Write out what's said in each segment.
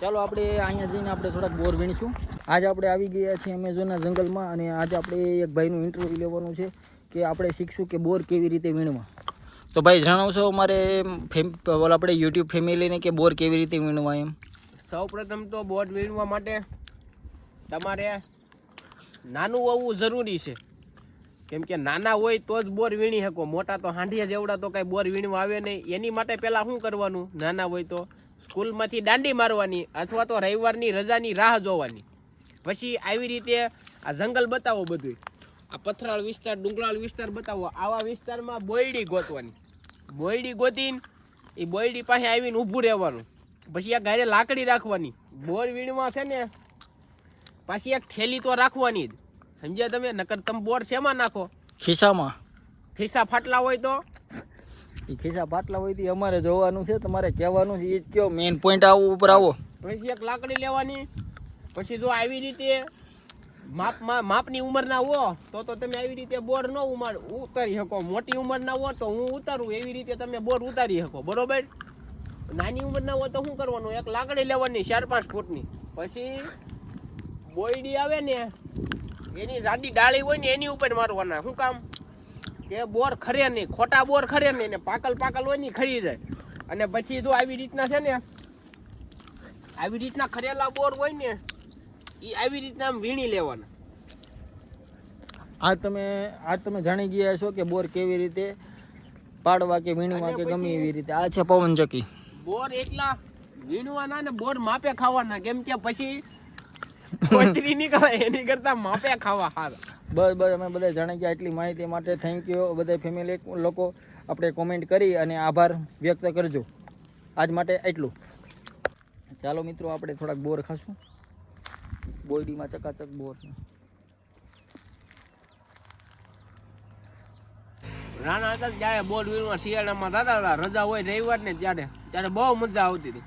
ચાલો આપણે અહીંયા જઈને આપણે થોડાક બોર વીણીશું. આજે આપણે આવી ગયા છીએ એમેઝોનના જંગલમાં અને આજે આપણે એક ભાઈનું ઇન્ટરવ્યૂ લેવાનું છે કે આપણે શીખશું કે બોર કેવી રીતે વીણવા. તો ભાઈ, જણાવશો અમારે ફેમ આપણે યુટ્યુબ ફેમિલીને કે બોર કેવી રીતે વીણવા એમ? સૌપ્રથમ તો બોર વીણવા માટે તમારે નાનું હોવું જરૂરી છે. કેમ કે નાના હોય તો જ બોર વીણી શકો. મોટા તો હાંડિયા જેવડા તો કાંઈ બોર વીણવા આવે નહીં. એની માટે પહેલાં શું કરવાનું? નાના હોય તો સ્કૂલમાંથી દાંડી મારવાની અથવા તો રવિવારની રજાની રાહ જોવાની. પછી આવી રીતે આ જંગલ બતાવો બધું આ પથરાળ વિસ્તાર ડુંગરાળ વિસ્તાર બતાવો. આવા વિસ્તારમાં બોયડી ગોતવાની. બોયડી ગોતીને એ બોયડી પાસે આવીને ઊભું રહેવાનું. પછી આ ઘરે લાકડી રાખવાની. બોર વીણવા છે ને પાછી એક થેલી તો રાખવાની જ. સમજ્યા તમે? નકર તમે બોર શેમાં નાખો? ખિસ્સામાં. ખિસ્સા ફાટલા હોય તો? એ ખિસ્સા પાટલા હોયથી અમારે જોવાનું છે, તમારે કહેવાનું છે એ જ કયો મેઇન પોઈન્ટ આવો ઉપર આવો. પછી એક લાકડી લેવાની, પછી જો આવી રીતે માપમાં માપની ઉંમરના હો, તો તો તમે આવી રીતે બોર ન ઉમાર ઉતારી શકો. મોટી ઉંમરના હો તો હું ઉતારું, એવી રીતે તમે બોર ઉતારી શકો, બરોબર? નાની ઉંમરના હો તો શું કરવાનું? એક લાકડી લેવાની ચાર પાંચ ફૂટની. પછી બોયડી આવે ને, એની જાડી ડાળી હોય ને, એની ઉપર મારવાના. શું કામ? કે બોર ખરે નહીં ખોટા બોર ખરે નહીં ને પાકલ પાકલ હોય ને ખરી જાય. અને પછી જો આવી રીતના છે ને આવી રીતના ખરેલા બોર હોય ને એ આવી રીતના આમ વીણી લેવાના. આ તમે આ તમે જાણી ગયા છો કે બોર કેવી રીતે પાડવા કે વીણવા કે ગમે એવી રીતે. આ છે પવનચક્કી બોર એટલા વીણવાના ને બોર માપે ખાવાના કેમ કે પછી કોતરી નીકળે એની કરતા માપે ખાવા સારા બસ બસ અમે બધા જાણી ગયા એટલી માહિતી માટે. થેન્ક યુ બધા ફેમિલી લોકો. આપણે કોમેન્ટ કરી અને આભાર વ્યક્ત કરજો. આજ માટે એટલું ચાલો મિત્રો આપણે થોડાક બોર ખાશું. બોયડીમાં ચકાચક બોર. નાના હતા ત્યારે બોર વીરમાં શિયાળામાં થતા હતા. રજા હોય રવિવાર ને ત્યારે. ત્યારે બહુ મજા આવતી હતી.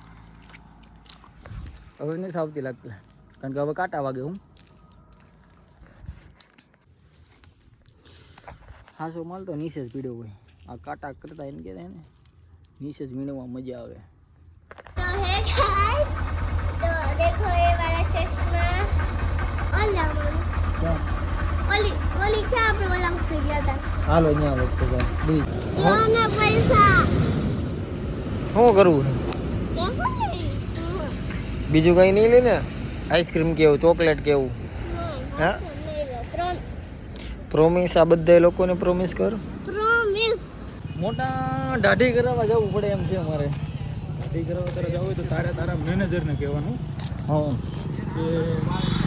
હવે નથી આવતી લાગતી. કારણ કે હવે કાંટા વાગે હું. ખાસો માલ તો નીચે જ પીડ્યો હોય. આ કાંટા કરતા એને કહેતા ને નીચે જ વીણવામાં મજા આવે. હાલો ન્યા વખતે શું કરવું બીજું કઈ નહીં લે ને આઈસ્ક્રીમ કેવું ચોકલેટ કેવું. હા પ્રોમિસ આ બધા લોકોને પ્રોમિસ કર. પ્રોમિસ મોટા દાઢી કરાવવા જવું પડે એમ છે અમારે. દાઢી કરાવવા તારે જવું હોય તો તારે તારા મેનેજરને કહેવાનું. હા. કે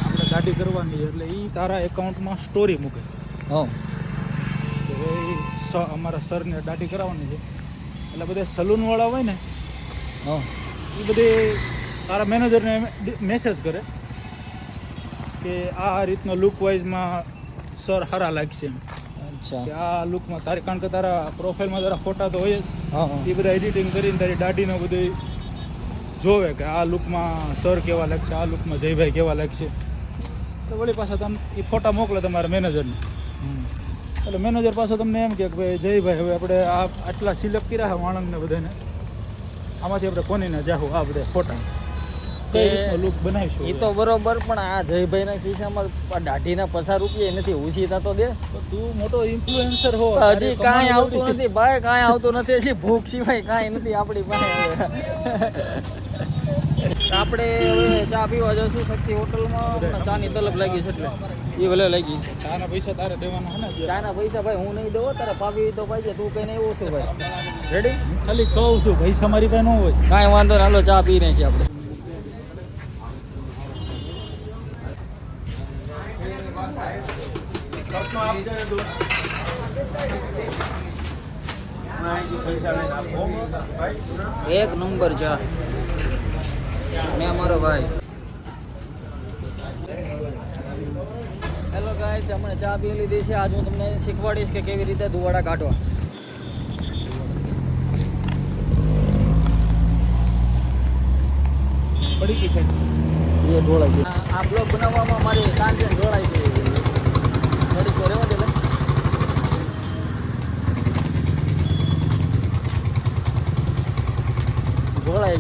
આપણે દાઢી કરવાની છે એટલે એ તારા એકાઉન્ટમાં સ્ટોરી મૂકે હા. એ ભાઈ અમારા સરને દાઢી કરાવવાની છે. એટલે બધા સલૂનવાળા હોય ને હા. એ બધે તારા મેનેજરને મેસેજ કરે કે આ રીતનો લુક વાઇઝમાં સર સારા લાગશે એમ. અચ્છા. કે આ લુકમાં તારી કારણ કે તારા પ્રોફાઇલમાં તારા ફોટા તો હોય જ. એ બધા એડિટિંગ કરીને તારી દાઢીનો બધું જોવે કે આ લુકમાં સર કેવા લાગશે આ લુકમાં જયભાઈ કેવા લાગશે. તો વળી પાછા તમે એ ફોટા મોકલે તમારા મેનેજરને. એટલે મેનેજર પાછો તમને એમ કે ભાઈ જયભાઈ હવે આપણે આ આટલા સિલેક્ટ કર્યા છે વાણંદને બધાને. આમાંથી આપણે કોનીને જાહું આ બધા ફોટા લુક બનાવીશું એ તો બરોબર પણ આ જયભાઈના ખિસ્સામાં આ દાઢીના પસાર રૂપિયા નથી ઓછી થતો દે. તું મોટો ઇન્ફ્લુએન્સર હો હજી કાંઈ આવતું નથી ભાઈ કાંઈ આવતું નથી હજી ભૂખ સિવાય કાંઈ નથી આપણી પાસે. આપણે હવે ચા પીવા જશું શક્તિ હોટલમાં ચાની તલબ લાગી છે એટલે. એ ભલે લાગી. ચાના પૈસા તારે દેવાના હે ને? ચાના પૈસા ભાઈ હું નહીં દઉં તારે પાવી તો પાहिजे તું કઈ નહીં ઓછું ભાઈ? રેડી ખાલી કહું છું પૈસા મારી પાસે ન હોય. કાંઈ વાંધો નહીં હાલો ચા પી નાખીએ આપણે. એક નંબર ચા ને અમારો ભાઈ. હેલો ગાય હમણાં ચા પી લીધી છે. આજ હું તમને શીખવાડીશ કે કેવી રીતે ધુવાડા કાઢવા. પડી ગઈ છે. આ બ્લોગ બનાવવામાં મારી કાંચન ઢોળાઈ ગઈ. થોડીક તો રહેવા દે લે. ઢોળાઈ